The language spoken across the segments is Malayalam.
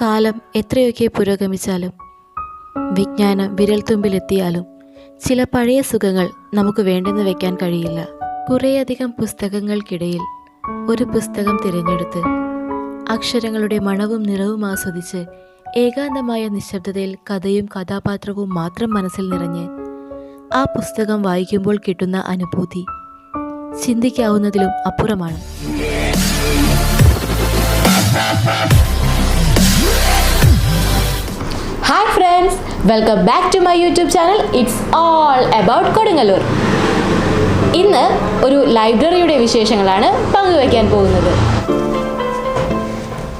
കാലം എത്രയൊക്കെ പുരോഗമിച്ചാലും വിജ്ഞാനം വിരൽത്തുമ്പിലെത്തിയാലും ചില പഴയ സുഖങ്ങൾ നമുക്ക് വേണ്ടെന്ന് വെക്കാൻ കഴിയില്ല. കുറേയധികം പുസ്തകങ്ങൾക്കിടയിൽ ഒരു പുസ്തകം തിരഞ്ഞെടുത്ത് അക്ഷരങ്ങളുടെ മണവും നിറവും ആസ്വദിച്ച് ഏകാന്തമായ നിശബ്ദതയിൽ കഥയും കഥാപാത്രവും മാത്രം മനസ്സിൽ നിറഞ്ഞ് ആ പുസ്തകം വായിക്കുമ്പോൾ കിട്ടുന്ന അനുഭൂതി ചിന്തിക്കാവുന്നതിലും അപ്പുറമാണ്. Welcome back to my YouTube channel it's all about Kodungallur. ഇന്ന് ഒരു ലൈബ്രറിയുടെ വിശേഷങ്ങളാണ് പങ്കുവയ്ക്കാൻ പോകുന്നത്.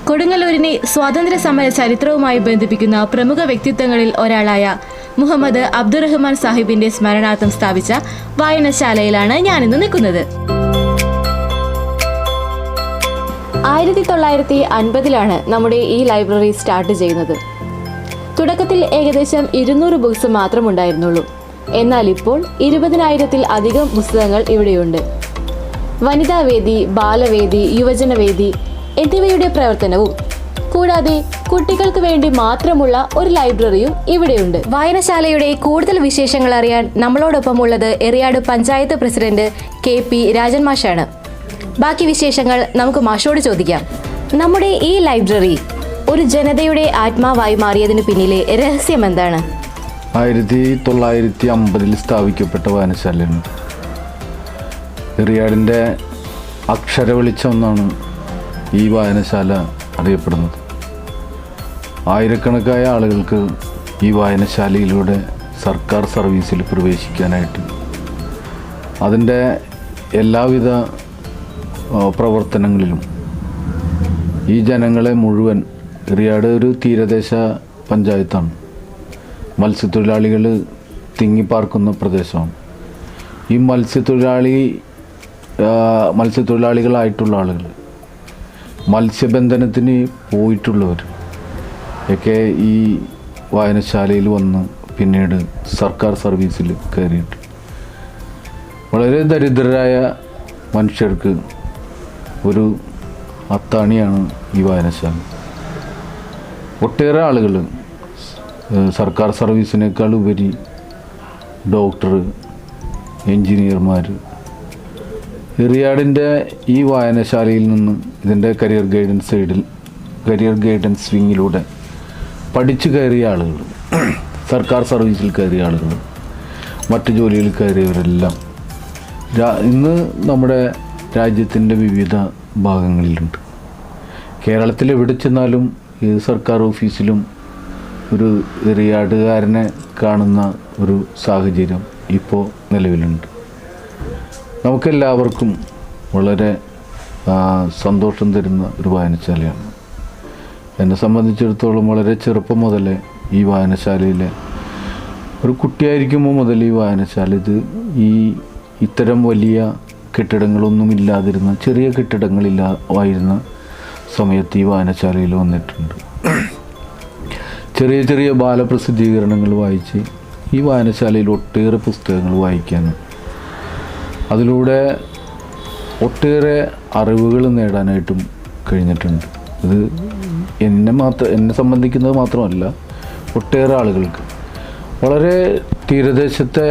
കൊടുങ്ങല്ലൂരിനെ സ്വാതന്ത്ര്യ സമര ചരിത്രവുമായി ബന്ധിപ്പിക്കുന്ന പ്രമുഖ വ്യക്തിത്വങ്ങളിൽ ഒരാളായ മുഹമ്മദ് അബ്ദുറഹ്മാൻ സാഹിബിന്റെ സ്മരണാർത്ഥം സ്ഥാപിച്ച വായനശാലയിലാണ് ഞാനിന്ന് നിൽക്കുന്നത്. ആയിരത്തി തൊള്ളായിരത്തി അൻപതിലാണ് നമ്മുടെ ഈ ലൈബ്രറി സ്റ്റാർട്ട് ചെയ്യുന്നത്. തുടക്കത്തിൽ ഏകദേശം ഇരുന്നൂറ് ബുക്സ് മാത്രം ഉണ്ടായിരുന്നുള്ളൂ. എന്നാൽ ഇപ്പോൾ ഇരുപതിനായിരത്തിൽ അധികം പുസ്തകങ്ങൾ ഇവിടെയുണ്ട്. വനിതാവേദി ബാലവേദി യുവജനവേദി എന്നിവയുടെ പ്രവർത്തനവും കൂടാതെ കുട്ടികൾക്ക് വേണ്ടി മാത്രമുള്ള ഒരു ലൈബ്രറിയും ഇവിടെയുണ്ട്. വായനശാലയുടെ കൂടുതൽ വിശേഷങ്ങൾ അറിയാൻ നമ്മളോടൊപ്പം ഉള്ളത് Eriyad panchayat president K P Rajan മാഷാണ്. ബാക്കി വിശേഷങ്ങൾ നമുക്ക് മാഷോട് ചോദിക്കാം. നമ്മുടെ ഈ ലൈബ്രറി ഒരു ജനതയുടെ ആത്മാവായി മാറിയതിനു പിന്നിലെ രഹസ്യം എന്താണ്? ആയിരത്തി തൊള്ളായിരത്തി അമ്പതിൽ സ്ഥാപിക്കപ്പെട്ട വായനശാലയാണ്. എറിയാടിന്റെ അക്ഷര വെളിച്ചം എന്നാണ് ഈ വായനശാല അറിയപ്പെടുന്നത്. ആയിരക്കണക്കായ ആളുകൾക്ക് ഈ വായനശാലയിലൂടെ സർക്കാർ സർവീസിൽ പ്രവേശിക്കാനായിട്ട് അതിന്റെ എല്ലാവിധ പ്രവർത്തനങ്ങളിലും ഈ ജനങ്ങളെ മുഴുവൻ എറിയാട് ഒരു തീരദേശ പഞ്ചായത്താണ്. മത്സ്യത്തൊഴിലാളികൾ തിങ്ങിപ്പാർക്കുന്ന പ്രദേശമാണ്. ഈ മത്സ്യത്തൊഴിലാളി മത്സ്യത്തൊഴിലാളികളായിട്ടുള്ള ആളുകൾ മത്സ്യബന്ധനത്തിന് പോയിട്ടുള്ളവർ ഒക്കെ ഈ വായനശാലയിൽ വന്ന് പിന്നീട് സർക്കാർ സർവീസിൽ കയറിയിട്ട് വളരെ ദരിദ്രരായ മനുഷ്യർക്ക് ഒരു അത്താണിയാണ് ഈ വായനശാല. ഒട്ടേറെ ആളുകൾ സർക്കാർ സർവീസിനേക്കാൾ ഉപരി ഡോക്ടർ എൻജിനീയർമാർ എറിയാടിന്റെ ഈ വായനശാലയിൽ നിന്ന് ഇതിന്റെ കരിയർ ഗൈഡൻസ് സൈഡിൽ കരിയർ ഗൈഡൻസ് വിങ്ങിലൂടെ പഠിച്ചു കയറിയ ആളുകൾ സർക്കാർ സർവീസിൽ കയറിയ ആളുകൾ മറ്റ് ജോലിയിൽ കയറിയവരെല്ലാം ഇന്ന് നമ്മുടെ രാജ്യത്തിന്റെ വിവിധ ഭാഗങ്ങളിലുണ്ട്. കേരളത്തിൽ എവിടെ ചെന്നാലും ഏത് സർക്കാർ ഓഫീസിലും ഒരു എറിയാടുകാരനെ കാണുന്ന ഒരു സാഹചര്യം ഇപ്പോൾ നിലവിലുണ്ട്. നമുക്കെല്ലാവർക്കും വളരെ സന്തോഷം തരുന്ന ഒരു വായനശാലയാണ്. എന്നെ സംബന്ധിച്ചിടത്തോളം വളരെ ചെറുപ്പം മുതലേ ഈ വായനശാലയിലെ ഒരു കുട്ടിയായിരിക്കുമ്പോൾ മുതൽ ഈ വായനശാല ഇത് ഈ ഇത്തരം വലിയ കെട്ടിടങ്ങളൊന്നും ഇല്ലാതിരുന്ന ചെറിയ കെട്ടിടങ്ങളില്ലായിരുന്ന സമയത്ത് ഈ വായനശാലയിൽ വന്നിട്ടുണ്ട്. ചെറിയ ചെറിയ ബാലപ്രസിദ്ധീകരണങ്ങൾ വായിച്ച് ഈ വായനശാലയിൽ ഒട്ടേറെ പുസ്തകങ്ങൾ വായിക്കാനും അതിലൂടെ ഒട്ടേറെ അറിവുകൾ നേടാനായിട്ടും കഴിഞ്ഞിട്ടുണ്ട്. ഇത് എന്നെ മാത്രം എന്നെ സംബന്ധിക്കുന്നത് മാത്രമല്ല ഒട്ടേറെ ആളുകൾക്ക്. വളരെ തീരദേശത്തെ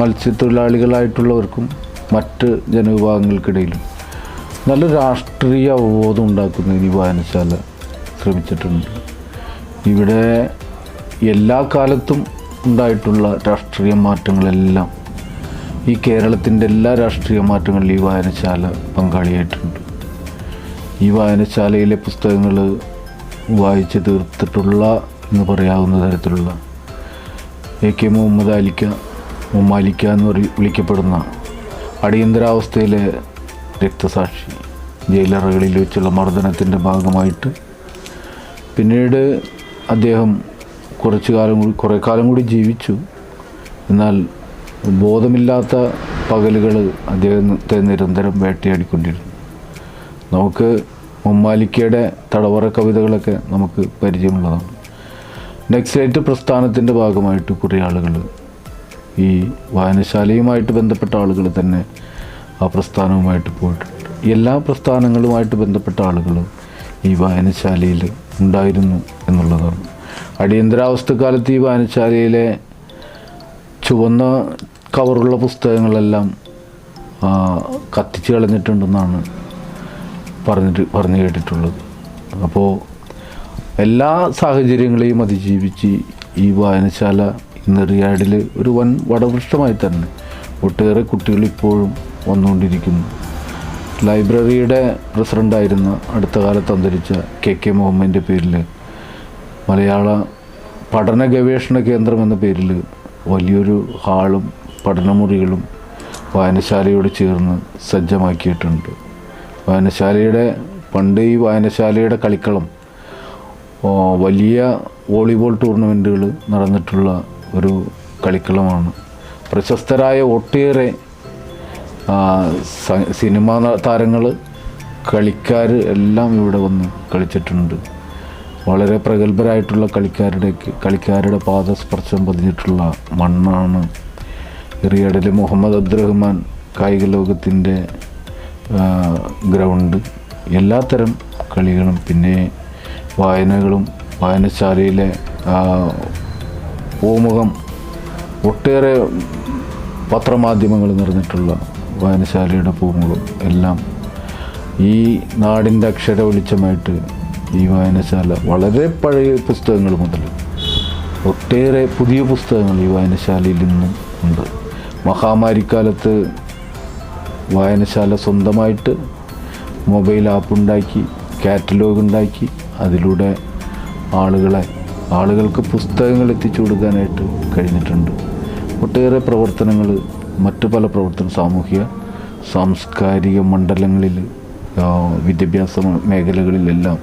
മത്സ്യത്തൊഴിലാളികളായിട്ടുള്ളവർക്കും മറ്റ് ജനവിഭാഗങ്ങൾക്കിടയിലും നല്ല രാഷ്ട്രീയ അവബോധം ഉണ്ടാക്കുന്നതിന് ഈ വായനശാല ശ്രമിച്ചിട്ടുണ്ട്. ഇവിടെ എല്ലാ കാലത്തും ഉണ്ടായിട്ടുള്ള രാഷ്ട്രീയ മാറ്റങ്ങളെല്ലാം ഈ കേരളത്തിന്റെ എല്ലാ രാഷ്ട്രീയ മാറ്റങ്ങളിലും ഈ വായനശാല പങ്കാളിയായിട്ടുണ്ട്. ഈ വായനശാലയിലെ പുസ്തകങ്ങൾ വായിച്ച് തീർത്തിട്ടുള്ള എന്ന് പറയാവുന്ന തരത്തിലുള്ള എ കെ മുഹമ്മദ് അലിക്ക മുമ്മാലിക്ക എന്ന് വിളിക്കപ്പെടുന്ന അടിയന്തരാവസ്ഥയിലെ രക്തസാക്ഷി ജയിലറകളിൽ വെച്ചുള്ള മർദ്ദനത്തിന്റെ ഭാഗമായിട്ട്. പിന്നീട് അദ്ദേഹം കുറച്ചു കാലം കൂടി കുറേ കാലം കൂടി ജീവിച്ചു. എന്നാൽ ബോധമില്ലാത്ത പകലുകൾ അദ്ദേഹത്തെ നിരന്തരം വേട്ടയാടിക്കൊണ്ടിരുന്നു. നമുക്ക് മമ്മാലിക്കയുടെ തടവറ കവിതകളൊക്കെ നമുക്ക് പരിചയമുള്ളതാണ്. നെക്സൈറ്റ് പ്രസ്ഥാനത്തിന്റെ ഭാഗമായിട്ട് കുറേ ആളുകൾ ഈ വായനശാലയുമായിട്ട് ബന്ധപ്പെട്ട ആളുകൾ തന്നെ ആ പ്രസ്ഥാനവുമായിട്ട് പോയിട്ടുണ്ട് എല്ലാ പ്രസ്ഥാനങ്ങളുമായിട്ട് ബന്ധപ്പെട്ട ആളുകളും ഈ വായനശാലയിൽ ഉണ്ടായിരുന്നു എന്നുള്ളതാണ്. അടിയന്തരാവസ്ഥക്കാലത്ത് ഈ വായനശാലയിലെ ചുവന്ന കവറുള്ള പുസ്തകങ്ങളെല്ലാം കത്തിച്ച് കളഞ്ഞിട്ടുണ്ടെന്നാണ് പറഞ്ഞിട്ട് പറഞ്ഞു കേട്ടിട്ടുള്ളത്. അപ്പോൾ എല്ലാ സാഹചര്യങ്ങളെയും അതിജീവിച്ച് ഈ വായനശാല ഇന്ന് റിയാഡിൽ ഒരു വൻ വടവൃഷ്ടമായി തന്നെ. ഒട്ടേറെ കുട്ടികൾ ഇപ്പോഴും വന്നുകൊണ്ടിരിക്കുന്നു. ലൈബ്രറിയുടെ പ്രസിഡന്റായിരുന്ന അടുത്ത കാലത്ത് അന്തരിച്ച കെ കെ മുഹമ്മദിന്റെ പേരിൽ മലയാള പഠന ഗവേഷണ കേന്ദ്രം എന്ന പേരിൽ വലിയൊരു ഹാളും പഠനമുറികളും വായനശാലയോട് ചേർന്ന് സജ്ജമാക്കിയിട്ടുണ്ട്. വായനശാലയുടെ പണ്ട് ഈ വായനശാലയുടെ കളിക്കളം വലിയ വോളിബോൾ ടൂർണമെന്റുകൾ നടന്നിട്ടുള്ള ഒരു കളിക്കളമാണ്. പ്രശസ്തരായ ഒട്ടേറെ സിനിമാ താരങ്ങൾ കളിക്കാർ എല്ലാം ഇവിടെ വന്ന് കളിച്ചിട്ടുണ്ട്. വളരെ പ്രഗത്ഭരായിട്ടുള്ള കളിക്കാരുടെ കളിക്കാരുടെ പാദസ്പർശം പതിഞ്ഞിട്ടുള്ള മണ്ണാണ് എറിയാടിലെ മുഹമ്മദ് അബ്ദുറഹ്മാൻ കായിക ലോകത്തിന്റെ ഗ്രൗണ്ട്. എല്ലാത്തരം കളികളും പിന്നെ വായനകളും വായനശാലയിലെ പൂമുഖം ഒട്ടേറെ പത്രമാധ്യമങ്ങൾ നിറഞ്ഞിട്ടുള്ള വായനശാലയുടെ പൂമുഖം എല്ലാം ഈ നാടിന്റെ അക്ഷര വെളിച്ചമായിട്ട് ഈ വായനശാല വളരെ പഴയ പുസ്തകങ്ങൾ മുതൽ ഒട്ടേറെ പുതിയ പുസ്തകങ്ങൾ ഈ വായനശാലയിൽ ഇന്നും ഉണ്ട്. മഹാമാരിക്കാലത്ത് വായനശാല സ്വന്തമായിട്ട് മൊബൈൽ ആപ്പ് ഉണ്ടാക്കി കാറ്റലോഗ് ഉണ്ടാക്കി അതിലൂടെ ആളുകളെ ആളുകൾക്ക് പുസ്തകങ്ങൾ എത്തിച്ചു കൊടുക്കാനായിട്ട് കഴിഞ്ഞിട്ടുണ്ട്. ഒട്ടേറെ പ്രവർത്തനങ്ങൾ മറ്റു പല പ്രവർത്തന സാമൂഹിക സാംസ്കാരിക മണ്ഡലങ്ങളിൽ വിദ്യാഭ്യാസ മേഖലകളിലെല്ലാം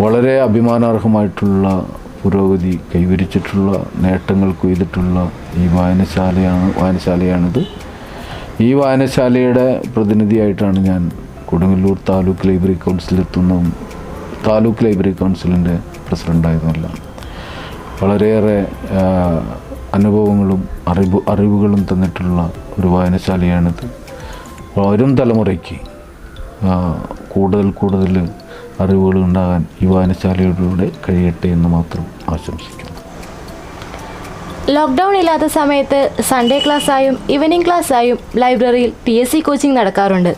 വളരെ അഭിമാനാർഹമായിട്ടുള്ള പുരോഗതി കൈവരിച്ചിട്ടുള്ള നേട്ടങ്ങൾ കൊയ്തിട്ടുള്ള ഈ വായനശാലയാണ് വായനശാലയാണിത്. ഈ വായനശാലയുടെ പ്രതിനിധിയായിട്ടാണ് ഞാൻ കൊടുങ്ങല്ലൂർ താലൂക്ക് ലൈബ്രറി കൗൺസിലെത്തുന്നതും താലൂക്ക് ലൈബ്രറി കൗൺസിലിന്റെ പ്രസിഡന്റായതുമെല്ലാം. വളരെയേറെ അനുഭവങ്ങളും അറിവ് അറിവുകളും തന്നിട്ടുള്ള ഒരു വായനശാലയാണിത്. വരും തലമുറയ്ക്ക് കൂടുതൽ കൂടുതൽ അറിവുകൾ ഉണ്ടാകാൻ ഈ വായനശാലയിലൂടെ കഴിയട്ടെ എന്ന് മാത്രം ആശംസിക്കുന്നു. ലോക്ക്ഡൗൺ ഇല്ലാത്ത സമയത്ത് സൺഡേ ക്ലാസ്സായും ഈവനിംഗ് ക്ലാസ്സായും ലൈബ്രറിയിൽ പി എസ് സി കോച്ചിങ് നടക്കാറുണ്ട്.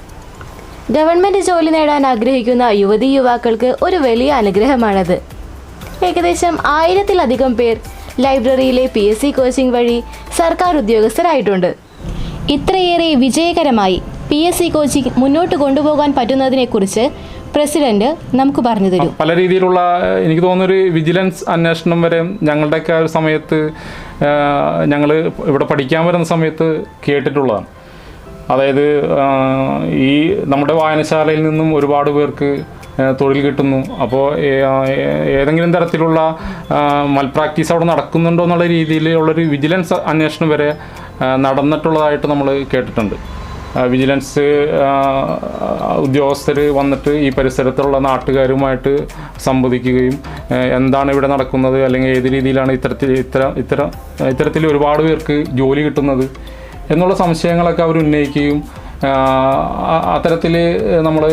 ഗവൺമെന്റ് ജോലി നേടാൻ ആഗ്രഹിക്കുന്ന യുവതി യുവാക്കൾക്ക് ഒരു വലിയ അനുഗ്രഹമാണത്. ഏകദേശം ആയിരത്തിലധികം പേർ ലൈബ്രറിയിലെ പി എസ് സി കോച്ചിങ് വഴി സർക്കാർ ഉദ്യോഗസ്ഥരായിട്ടുണ്ട്. ഇത്രയേറെ വിജയകരമായി പി എസ് സി കോച്ചിങ് മുന്നോട്ട് കൊണ്ടുപോകാൻ പറ്റുന്നതിനെക്കുറിച്ച് പ്രസിഡന്റ് നമുക്ക് പറഞ്ഞു തരും. പല രീതിയിലുള്ള എനിക്ക് തോന്നുന്നൊരു വിജിലൻസ് അന്വേഷണം വരെ ഞങ്ങളുടെയൊക്കെ ആ ഒരു സമയത്ത് ഞങ്ങൾ ഇവിടെ പഠിക്കാൻ വരുന്ന സമയത്ത് കേട്ടിട്ടുള്ളതാണ്. അതായത് ഈ നമ്മുടെ വായനശാലയിൽ നിന്നും ഒരുപാട് പേർക്ക് തൊഴിൽ കിട്ടുന്നു. അപ്പോൾ ഏതെങ്കിലും തരത്തിലുള്ള മൽപ്രാക്ടീസ് അവിടെ നടക്കുന്നുണ്ടോ എന്നുള്ള രീതിയിലുള്ളൊരു വിജിലൻസ് അന്വേഷണം വരെ നടന്നിട്ടുള്ളതായിട്ട് നമ്മൾ കേട്ടിട്ടുണ്ട്. വിജിലൻസ് ഉദ്യോഗസ്ഥർ വന്നിട്ട് ഈ പരിസരത്തുള്ള നാട്ടുകാരുമായിട്ട് സംവദിക്കുകയും എന്താണ് ഇവിടെ നടക്കുന്നത് അല്ലെങ്കിൽ ഏത് രീതിയിലാണ് ഇത്തരത്തിൽ ഇത്തരം ഇത്തരം ഇത്തരത്തിൽ ഒരുപാട് പേർക്ക് ജോലി കിട്ടുന്നത് എന്നുള്ള സംശയങ്ങളൊക്കെ അവർ ഉന്നയിക്കുകയും അത്തരത്തിൽ നമ്മൾ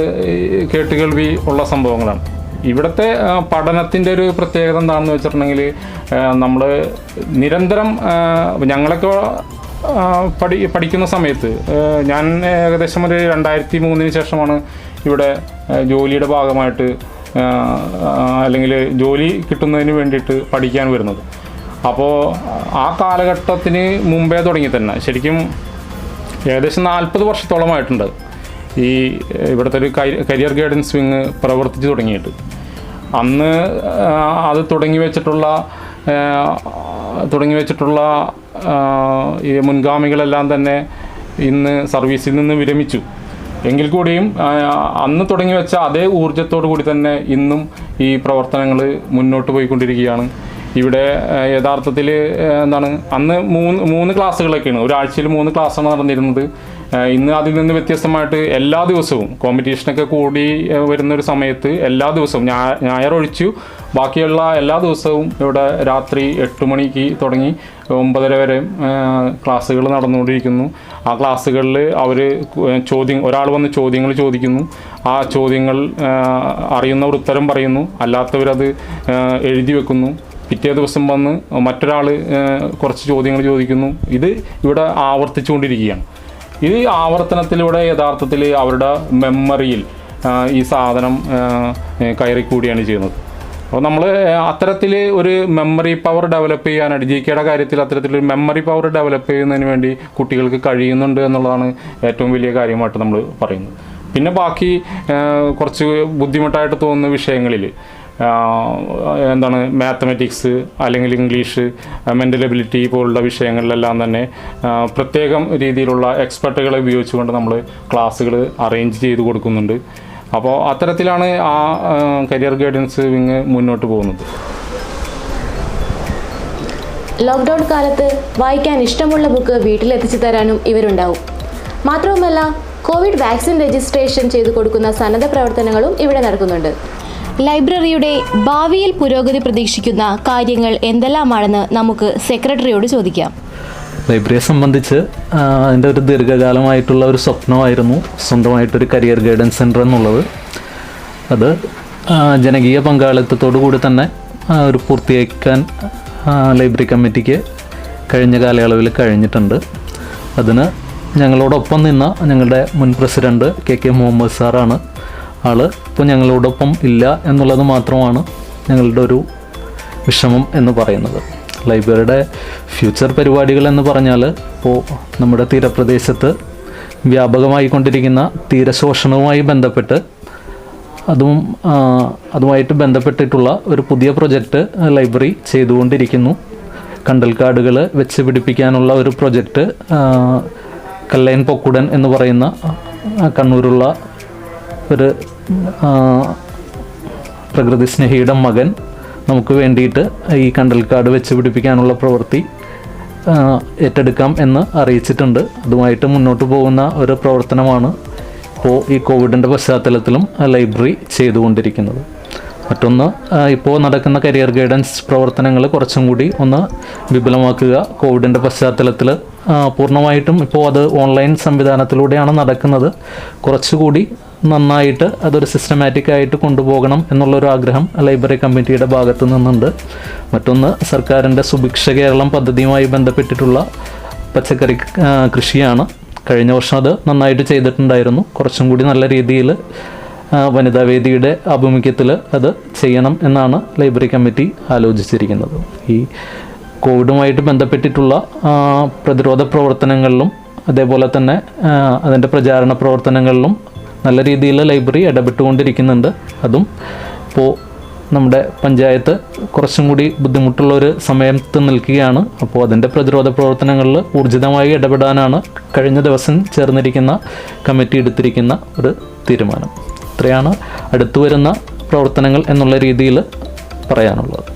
കേട്ടുകേൾവി ഉള്ള സംഭവങ്ങളാണ്. ഇവിടുത്തെ പഠനത്തിന്റെ ഒരു പ്രത്യേകത എന്താണെന്ന് വെച്ചിട്ടുണ്ടെങ്കിൽ നമ്മൾ നിരന്തരം ഞങ്ങളൊക്കെ പഠി പഠിക്കുന്ന സമയത്ത് ഞാൻ ഏകദേശം ഒരു രണ്ടായിരത്തി മൂന്നിന് ശേഷമാണ് ഇവിടെ ജോലിയുടെ ഭാഗമായിട്ട് അല്ലെങ്കിൽ ജോലി കിട്ടുന്നതിന് വേണ്ടിയിട്ട് പഠിക്കാൻ വരുന്നത്. അപ്പോൾ ആ കാലഘട്ടത്തിന് മുമ്പേ തുടങ്ങി തന്നെ. ശരിക്കും ഏകദേശം നാൽപ്പത് വർഷത്തോളമായിട്ടുണ്ട്. ഈ ഇവിടുത്തെ ഒരു കരിയർ ഗൈഡൻസ് വിങ് പ്രവർത്തിച്ചു തുടങ്ങിയിട്ട്. അന്ന് അത് തുടങ്ങി വെച്ചിട്ടുള്ള തുടങ്ങി വെച്ചിട്ടുള്ള ഈ മുൻഗാമികളെല്ലാം തന്നെ ഇന്ന് സർവീസിൽ നിന്ന് വിരമിച്ചു. എങ്കിൽ കൂടിയും അന്ന് തുടങ്ങി വെച്ച അതേ ഊർജത്തോടു കൂടി തന്നെ ഇന്നും ഈ പ്രവർത്തനങ്ങൾ മുന്നോട്ട് പോയിക്കൊണ്ടിരിക്കുകയാണ്. ഇവിടെ യഥാർത്ഥത്തിൽ എന്താണ് അന്ന് മൂന്ന് മൂന്ന് ക്ലാസ്സുകളൊക്കെയാണ്. ഒരാഴ്ചയിൽ മൂന്ന് ക്ലാസ്സാണ് നടന്നിരുന്നത്. ഇന്ന് അതിൽ നിന്ന് വ്യത്യസ്തമായിട്ട് എല്ലാ ദിവസവും കോമ്പറ്റീഷനൊക്കെ കൂടി വരുന്ന ഒരു സമയത്ത് എല്ലാ ദിവസവും ഞായർ ഒഴിച്ചു. ബാക്കിയുള്ള എല്ലാ ദിവസവും ഇവിടെ രാത്രി എട്ട് മണിക്ക് തുടങ്ങി ഒമ്പതര വരെ ക്ലാസ്സുകൾ നടന്നുകൊണ്ടിരിക്കുന്നു. ആ ക്ലാസ്സുകളിൽ അവർ ചോദ്യം ഒരാൾ വന്ന് ചോദ്യങ്ങൾ ചോദിക്കുന്നു. ആ ചോദ്യങ്ങൾ അറിയുന്നവർ ഉത്തരം പറയുന്നു. അല്ലാത്തവരത് എഴുതി വെക്കുന്നു. പിറ്റേ ദിവസം വന്ന് മറ്റൊരാൾ കുറച്ച് ചോദ്യങ്ങൾ ചോദിക്കുന്നു. ഇത് ഇവിടെ ആവർത്തിച്ചുകൊണ്ടിരിക്കുകയാണ്. ഈ ആവർത്തനത്തിലൂടെ യഥാർത്ഥത്തിൽ അവരുടെ മെമ്മറിയിൽ ഈ സാധനം കയറിക്കൂടിയാണ് ചെയ്യുന്നത്. അപ്പോൾ നമ്മൾ അത്തരത്തിൽ ഒരു മെമ്മറി പവർ ഡെവലപ്പ് ചെയ്യാനായിട്ട് ജി കെയുടെ കാര്യത്തിൽ അത്തരത്തിലൊരു മെമ്മറി പവർ ഡെവലപ്പ് ചെയ്യുന്നതിന് വേണ്ടി കുട്ടികൾക്ക് കഴിയുന്നുണ്ട് എന്നുള്ളതാണ് ഏറ്റവും വലിയ കാര്യമായിട്ട് നമ്മൾ പറയുന്നത്. പിന്നെ ബാക്കി കുറച്ച് ബുദ്ധിമുട്ടായിട്ട് തോന്നുന്ന വിഷയങ്ങളിൽ എന്താണ് മാത്തമെറ്റിക്സ് അല്ലെങ്കിൽ ഇംഗ്ലീഷ് മെന്റൽ എബിലിറ്റി പോലുള്ള വിഷയങ്ങളിലെല്ലാം തന്നെ പ്രത്യേകം രീതിയിലുള്ള എക്സ്പെർട്ടുകളെ ഉപയോഗിച്ചുകൊണ്ട് നമ്മൾ ക്ലാസ്സുകൾ അറേഞ്ച് ചെയ്ത് കൊടുക്കുന്നുണ്ട്. അപ്പോൾ അത്തരത്തിലാണ് ആ കരിയർ ഗൈഡൻസ് വിങ് മുന്നോട്ട് പോകുന്നത്. ലോക്ക്ഡൗൺ കാലത്ത് വായിക്കാൻ ഇഷ്ടമുള്ള ബുക്ക് വീട്ടിലെത്തിച്ചു തരാനും ഇവരുണ്ടാവും. മാത്രവുമല്ല കോവിഡ് വാക്സിൻ രജിസ്ട്രേഷൻ ചെയ്തു കൊടുക്കുന്ന സന്നദ്ധ പ്രവർത്തനങ്ങളും ഇവിടെ നടക്കുന്നുണ്ട്. ലൈബ്രറിയുടെ ഭാവിയിൽ പുരോഗതി പ്രതീക്ഷിക്കുന്ന കാര്യങ്ങൾ എന്തെല്ലാമാണെന്ന് നമുക്ക് സെക്രട്ടറിയോട് ചോദിക്കാം. ലൈബ്രറിയെ സംബന്ധിച്ച് അതിന്റെ ഒരു ദീർഘകാലമായിട്ടുള്ള ഒരു സ്വപ്നമായിരുന്നു സ്വന്തമായിട്ടൊരു കരിയർ ഗൈഡൻസ് സെന്റർ എന്നുള്ളത്. അത് ജനകീയ പങ്കാളിത്തത്തോടു കൂടി തന്നെ ഒരു പൂർത്തിയാക്കാൻ ലൈബ്രറി കമ്മിറ്റിക്ക് കഴിഞ്ഞ കാലയളവിൽ കഴിഞ്ഞിട്ടുണ്ട്. അതിന് ഞങ്ങളോടൊപ്പം നിന്ന ഞങ്ങളുടെ മുൻ പ്രസിഡന്റ് കെ കെ മുഹമ്മദ് സാറാണ് ആൾ. ഇപ്പോൾ ഞങ്ങളോടൊപ്പം ഇല്ല എന്നുള്ളത് മാത്രമാണ് ഞങ്ങളുടെ ഒരു വിഷമം എന്ന് പറയുന്നത്. ലൈബ്രറിയുടെ ഫ്യൂച്ചർ പരിപാടികൾ എന്ന് പറഞ്ഞാൽ ഇപ്പോൾ നമ്മുടെ തീരപ്രദേശത്ത് വ്യാപകമായി കൊണ്ടിരിക്കുന്ന തീരശോഷണവുമായി ബന്ധപ്പെട്ട് അതും അതുമായിട്ട് ബന്ധപ്പെട്ടിട്ടുള്ള ഒരു പുതിയ പ്രൊജക്റ്റ് ലൈബ്രറി ചെയ്തുകൊണ്ടിരിക്കുന്നു. കണ്ടൽക്കാടുകൾ വെച്ച് പിടിപ്പിക്കാനുള്ള ഒരു പ്രൊജക്റ്റ് കല്ലയൻ പൊക്കുടൻ എന്ന് പറയുന്ന കണ്ണൂരുള്ള ഒരു പ്രകൃതി സ്നേഹിയുടെ മകൻ നമുക്ക് വേണ്ടിയിട്ട് ഈ കണ്ടൽക്കാട് വെച്ച് പിടിപ്പിക്കാനുള്ള പ്രവൃത്തി ഏറ്റെടുക്കാം എന്ന് അറിയിച്ചിട്ടുണ്ട്. അതുമായിട്ട് മുന്നോട്ട് പോകുന്ന ഒരു പ്രവർത്തനമാണ് ഇപ്പോൾ ഈ കോവിഡിന്റെ പശ്ചാത്തലത്തിലും ലൈബ്രറി ചെയ്തുകൊണ്ടിരിക്കുന്നത്. മറ്റൊന്ന് ഇപ്പോൾ നടക്കുന്ന കരിയർ ഗൈഡൻസ് പ്രവർത്തനങ്ങൾ കുറച്ചും കൂടി ഒന്ന് വിപുലമാക്കുക. കോവിഡിന്റെ പശ്ചാത്തലത്തിൽ പൂർണമായിട്ടും ഇപ്പോൾ അത് ഓൺലൈൻ സംവിധാനത്തിലൂടെയാണ് നടക്കുന്നത്. കുറച്ചുകൂടി നന്നായിട്ട് അതൊരു സിസ്റ്റമാറ്റിക് ആയിട്ട് കൊണ്ടുപോകണം എന്നുള്ളൊരു ആഗ്രഹം ലൈബ്രറി കമ്മിറ്റിയുടെ ഭാഗത്തു നിന്നുണ്ട്. മറ്റൊന്ന് സർക്കാരിന്റെ സുഭിക്ഷ കേരളം പദ്ധതിയുമായി ബന്ധപ്പെട്ടിട്ടുള്ള പച്ചക്കറി കൃഷിയാണ്. കഴിഞ്ഞ വർഷം അത് നന്നായിട്ട് ചെയ്തിട്ടുണ്ടായിരുന്നു. കുറച്ചും കൂടി നല്ല രീതിയിൽ വനിതാ വേദിയുടെ ആഭിമുഖ്യത്തിൽ അത് ചെയ്യണം എന്നാണ് ലൈബ്രറി കമ്മിറ്റി ആലോചിച്ചിരിക്കുന്നത്. ഈ കോവിഡുമായിട്ട് ബന്ധപ്പെട്ടിട്ടുള്ള പ്രതിരോധ പ്രവർത്തനങ്ങളിലും അതേപോലെ തന്നെ അതിന്റെ പ്രചാരണ പ്രവർത്തനങ്ങളിലും നല്ല രീതിയിൽ ലൈബ്രറി ഇടപെട്ടുകൊണ്ടിരിക്കുന്നുണ്ട്. അതും ഇപ്പോൾ നമ്മുടെ പഞ്ചായത്ത് കുറച്ചും കൂടി ബുദ്ധിമുട്ടുള്ള ഒരു സമയത്ത് നിൽക്കുകയാണ്. അപ്പോൾ അതിന്റെ പ്രതിരോധ പ്രവർത്തനങ്ങളിൽ ഊർജിതമായി ഇടപെടാനാണ് കഴിഞ്ഞ ദിവസം ചേർന്നിരിക്കുന്ന കമ്മിറ്റി എടുത്തിരിക്കുന്ന ഒരു തീരുമാനം. ഇത്രയാണ് അടുത്തു വരുന്ന പ്രവർത്തനങ്ങൾ എന്നുള്ള രീതിയിൽ പറയാനുള്ളത്.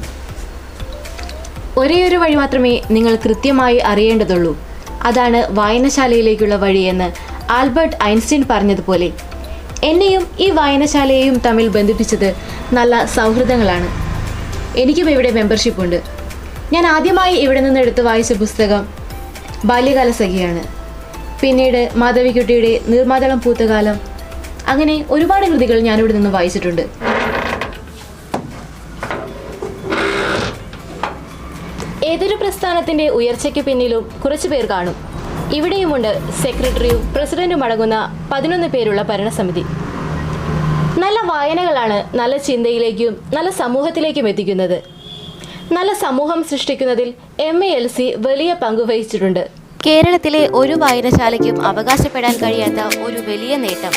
ഒരേ ഒരു വഴി മാത്രമേ നിങ്ങൾ കൃത്യമായി അറിയേണ്ടതുള്ളൂ. അതാണ് വായനശാലയിലേക്കുള്ള വഴിയെന്ന് ആൽബർട്ട് ഐൻസ്റ്റീൻ പറഞ്ഞതുപോലെ എന്നെയും ഈ വായനശാലയെയും തമ്മിൽ ബന്ധിപ്പിച്ചത് നല്ല സൗഹൃദങ്ങളാണ്. എനിക്കും ഇവിടെ മെമ്പർഷിപ്പ് ഉണ്ട്. ഞാൻ ആദ്യമായി ഇവിടെ നിന്ന് എടുത്ത് വായിച്ച പുസ്തകം ബാല്യകാല സഖിയാണ്. പിന്നീട് മാധവിക്കുട്ടിയുടെ നിർമാതളം പൂത്തകാലം. അങ്ങനെ ഒരുപാട് കൃതികൾ ഞാനിവിടെ നിന്ന് വായിച്ചിട്ടുണ്ട്. ഏതൊരു പ്രസ്ഥാനത്തിന്റെ ഉയർച്ചയ്ക്ക് പിന്നിലും കുറച്ചു പേർ കാണും. ഇവിടെയുമുണ്ട് സെക്രട്ടറിയും പ്രസിഡന്റും അടങ്ങുന്ന പതിനൊന്ന് പേരുള്ള ഭരണസമിതി. നല്ല വായനകളാണ് നല്ല ചിന്തയിലേക്കും നല്ല സമൂഹത്തിലേക്കും എത്തിക്കുന്നത്. നല്ല സമൂഹം സൃഷ്ടിക്കുന്നതിൽ എം എ എൽ സി വലിയ പങ്ക് വഹിച്ചിട്ടുണ്ട്. കേരളത്തിലെ ഒരു വായനശാലയ്ക്കും അവകാശപ്പെടാൻ കഴിയാത്ത ഒരു വലിയ നേട്ടം.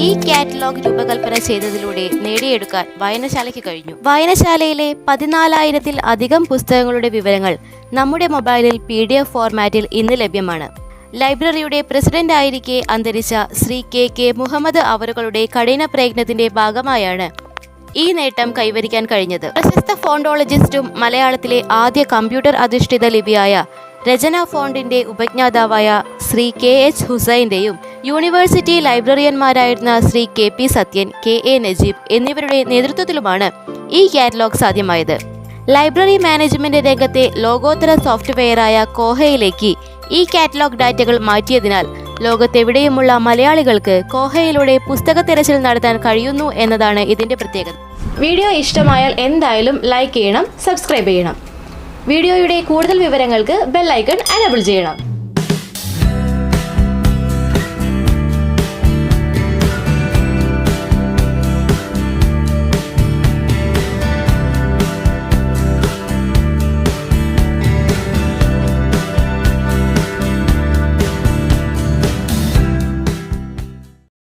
ഈ കാറ്റലോഗ് രൂപകൽപ്പന ചെയ്തതിലൂടെ നേടിയെടുക്കാൻ വായനശാലയ്ക്ക് കഴിഞ്ഞു. വായനശാലയിലെ പതിനാലായിരത്തിൽ അധികം പുസ്തകങ്ങളുടെ വിവരങ്ങൾ നമ്മുടെ മൊബൈലിൽ പി ഫോർമാറ്റിൽ ഇന്ന് ലഭ്യമാണ്. ലൈബ്രറിയുടെ പ്രസിഡന്റ് ആയിരിക്കെ അന്തരിച്ച ശ്രീ കെ കെ മുഹമ്മദ് അവറുകളുടെ കഠിന പ്രയത്നത്തിന്റെ ഭാഗമായാണ് ഈ നേട്ടം കൈവരിക്കാൻ കഴിഞ്ഞത്. പ്രശസ്ത ഫോണ്ടോളജിസ്റ്റും മലയാളത്തിലെ ആദ്യ കമ്പ്യൂട്ടർ അധിഷ്ഠിത ലിപിയായ രചന ഫോണ്ടിന്റെ ഉപജ്ഞാതാവായ ശ്രീ കെ എച്ച് ഹുസൈന്റെയും university ലൈബ്രറിയന്മാരായിരുന്ന Shri K P Sathyan K A Najeeb എന്നിവരുടെ നേതൃത്വത്തിലുമാണ് ഈ കാറ്റലോഗ് സാധ്യമായത്. ലൈബ്രറി മാനേജ്മെന്റ് രംഗത്തെ ലോകോത്തര സോഫ്റ്റ്വെയറായ കോഹയിലേക്ക് ഈ കാറ്റലോഗ് ഡാറ്റകൾ മാറ്റിയതിനാൽ ലോകത്തെവിടെയുമുള്ള മലയാളികൾക്ക് കോഹയിലൂടെ പുസ്തക തിരച്ചിൽ നടത്താൻ കഴിയുന്നു എന്നതാണ് ഇതിന്റെ പ്രത്യേകത. വീഡിയോ ഇഷ്ടമായാൽ എന്തായാലും ലൈക്ക് ചെയ്യണം സബ്സ്ക്രൈബ് ചെയ്യണം. വീഡിയോയുടെ കൂടുതൽ വിവരങ്ങൾക്ക് ബെല്ലൈക്കൺ എനബിൾ ചെയ്യണം.